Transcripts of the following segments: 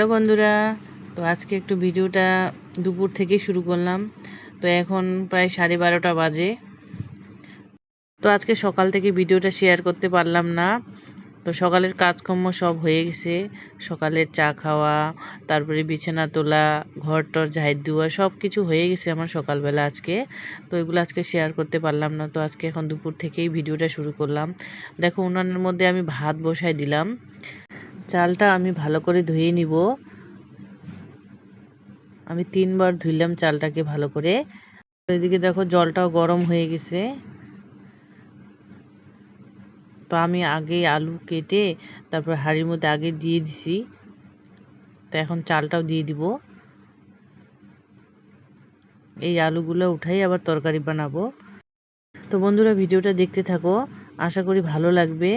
Hello বন্ধুরা, তো আজকে একটু ভিডিওটা দুপুর থেকে শুরু করলাম। তো এখন প্রায় সাড়ে বারোটা বাজে। তো আজকে সকাল থেকে ভিডিওটা শেয়ার করতে পারলাম না। তো সকালের কাজকর্ম সব হয়ে গেছে। সকালের চা খাওয়া, তারপরে বিছানা তোলা, ঘর টর ঝাড় দেওয়া সব কিছু হয়ে গেছে আমার সকালবেলা আজকে। তো এগুলো আজকে শেয়ার করতে পারলাম না। তো আজকে এখন দুপুর থেকেই ভিডিওটা শুরু করলাম। দেখো উনানের মধ্যে আমি ভাত বসাই দিলাম। চালটা আমি ভালো করে ধুয়ে নিব। আমি তিনবার ধুইলাম চালটাকে ভালো করে। এদিকে দেখো জলটাও গরম হয়ে গেছে। তো আমি আগে আলু কেটে তারপর হাঁড়ির মধ্যে আগে দিয়ে দিছি। তো এখন চালটাও দিয়ে দিব। এই আলুগুলো উঠাই আবার তরকারি বানাবো। তো বন্ধুরা, ভিডিওটা দেখতে থাকো। আশা করি ভালো লাগবে।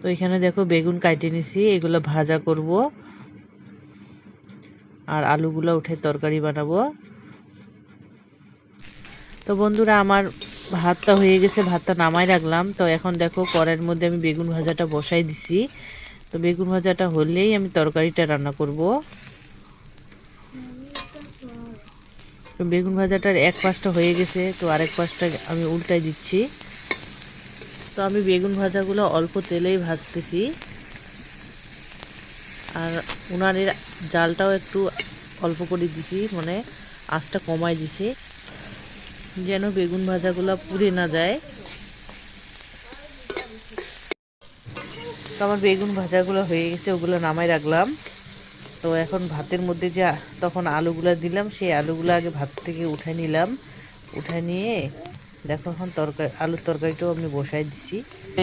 তো এখানে দেখো বেগুন কাটে নিছি, এগুলো ভাজা করব। আর আলুগুলো উঠে তরকারি বানাবো। তো বন্ধুরা, আমার ভাতটা হয়ে গেছে, ভাতটা নামাই রাখলাম। তো এখন দেখো কড়াইয়ের মধ্যে আমি বেগুন ভাজাটা বসাই দিছি। তো বেগুন ভাজাটা হলেই আমি তরকারিটা রান্না করব। তো বেগুন ভাজাটার এক পাশটা হয়ে গেছে, তো আরেক পাশটা আমি উল্টাই দিচ্ছি। তো আমি বেগুন ভাজাগুলো অল্প তেলেই ভাজতেছি। আর উনানের জালটাও একটু অল্প করে দিছি মানে আঁচটা কমাই দিছি। যেন বেগুন ভাজাগুলো পুড়ে না যায়। তো আমার বেগুন ভাজাগুলো হয়ে গেছে, ওগুলো নামাই রাখলাম। তো এখন ভাতের মধ্যে যে তখন আলুগুলো দিলাম, সেই আলুগুলো আগে ভাত থেকে উঠাই নিলাম। উঠাই নিয়ে দেখো এখন তরকারি, আলুর তরকারিটাও আমি বসাই দিছি।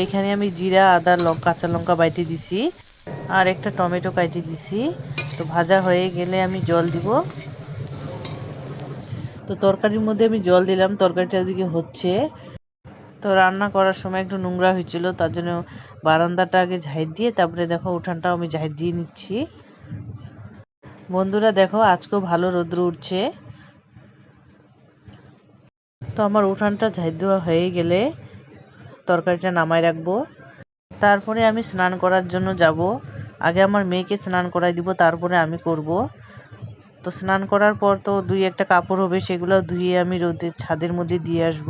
এখানে আমি জিরা, আদা লঙ্কা কাঁচা লঙ্কা বাইটে দিছি। আর একটা টমেটো কাটি দিছি। তো ভাজা হয়ে গেলে আমি জল দিব। তো তরকারির মধ্যে আমি জল দিলাম। তরকারিটা ওদিকে হচ্ছে। তো রান্না করার সময় একটু নোংরা হয়েছিল, তার জন্য বারান্দাটা আগে ঝাইট দিয়ে, তারপরে দেখো উঠানটাও আমি ঝাইট দিয়ে নিচ্ছি। বন্ধুরা দেখো, আজকেও ভালো রৌদ্র উঠছে। তো আমার উঠানটা ঝাইট দেওয়া হয়ে গেলে তরকারিটা নামাই রাখব। তারপরে আমি স্নান করার জন্য যাব। আগে আমার মেয়েকে স্নান করাই দিব, তারপরে আমি করব। তো স্নান করার পর তো দুই একটা কাপড় হবে, সেগুলো ধুয়ে আমি রোদের ছাদের মধ্যে দিয়ে আসব।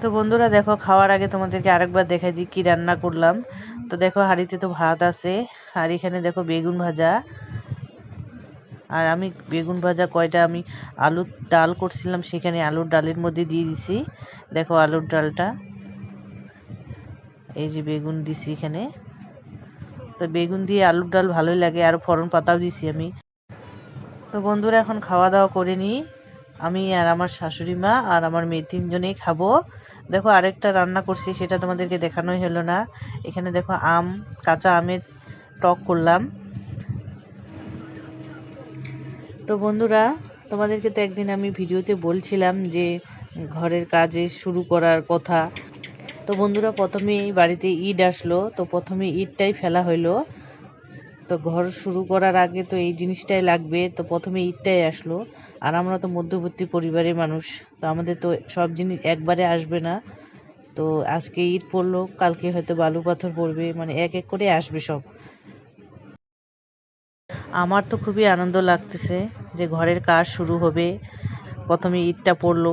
তো বন্ধুরা দেখো, খাওয়ার আগে তোমাদেরকে আরেকবার দেখাই দিই কী রান্না করলাম। তো দেখো, হাঁড়িতে তো ভাত আছে। আর এখানে দেখো বেগুন ভাজা। আর আমি বেগুন ভাজা কয়টা আমি আলুর ডাল করছিলাম, সেখানে আলুর ডালের মধ্যে দিয়ে দিছি। দেখো আলুর ডালটা। এই যে বেগুন দিছি এখানে। তো বেগুন দিয়ে আলুর ডাল ভালোই লাগে, আর ফরন পাতাও দিছি আমি। তো বন্ধুরা, এখন খাওয়া দাওয়া করে নিই। আমি আর আমার শাশুড়ি মা আর আমার মেয়ে তিনজনেই খাব। দেখো আরেকটা রান্না করছি, সেটা তোমাদেরকে দেখানোই হলো না। এখানে দেখো আম, কাঁচা আমের টক করলাম। তো বন্ধুরা, তোমাদেরকে তো একদিন আমি ভিডিওতে বলছিলাম যে ঘরের কাজে শুরু করার কথা। তো বন্ধুরা প্রথমে বাড়িতে ঈদ আসলো, তো প্রথমে ঈদটাই ফেলা হইল। তো ঘর শুরু করার আগে তো এই জিনিসটাই লাগবে, তো প্রথমে ঈদটাই আসলো। আর আমরা তো মধ্যবর্তী পরিবারের মানুষ, তো আমাদের তো সব জিনিস একবারে আসবে না। তো আজকে ঈদ পড়ল, কালকে হয়তো বালু পাথর পড়বে মানে এক এক করে আসবে সব। আমার তো খুবই আনন্দ লাগতেছে যে ঘরের কাজ শুরু হবে। প্রথমে ইটটা পড়ল।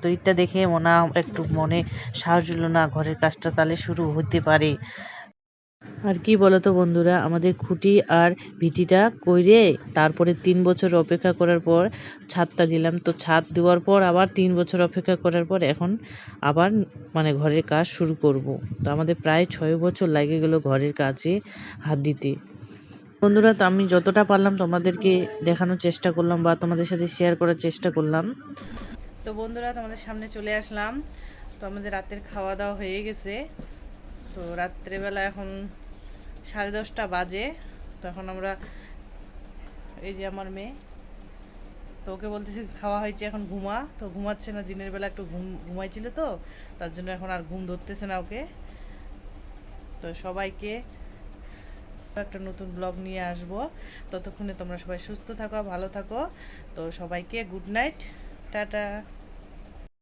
তো ইটটা দেখে মনে একটু মনে সাহস হলো না, ঘরের কাজটা তাহলে শুরু হতে পারে। আর কি বলতো বন্ধুরা, আমাদের খুঁটি আর ভিটিটা কইরে তারপরে তিন বছর অপেক্ষা করার পর ছাদটা দিলাম। তো ছাদ দেওয়ার পর আবার তিন বছর অপেক্ষা করার পর এখন আবার মানে ঘরের কাজ শুরু করব। তো আমাদের প্রায় ছয় বছর লাগে গেল ঘরের কাজে হাত দিতে। বন্ধুরা, তো আমি যতটা পারলাম তোমাদেরকে দেখানোর চেষ্টা করলাম বা তোমাদের সাথে শেয়ার করার চেষ্টা করলাম। তো বন্ধুরা, তোমাদের সামনে চলে আসলাম। তো আমাদের রাতের খাওয়া দাওয়া হয়ে গেছে। তো রাত্রেবেলা এখন সাড়ে দশটা বাজে। তো এখন আমরা, এই যে আমার মেয়ে, তো ওকে বলতেছি খাওয়া হয়েছে এখন ঘুমা। তো ঘুমাচ্ছে না, দিনের বেলা একটু ঘুম, ঘুমাইছিল তো, তার জন্য এখন আর ঘুম ধরতেছে না ওকে। তো সবাইকে একটা নতুন ব্লগ নিয়ে আসব। ততক্ষণে তোমরা সবাই সুস্থ থাকো, ভালো থাকো। তো সবাইকে গুড নাইট টাটা।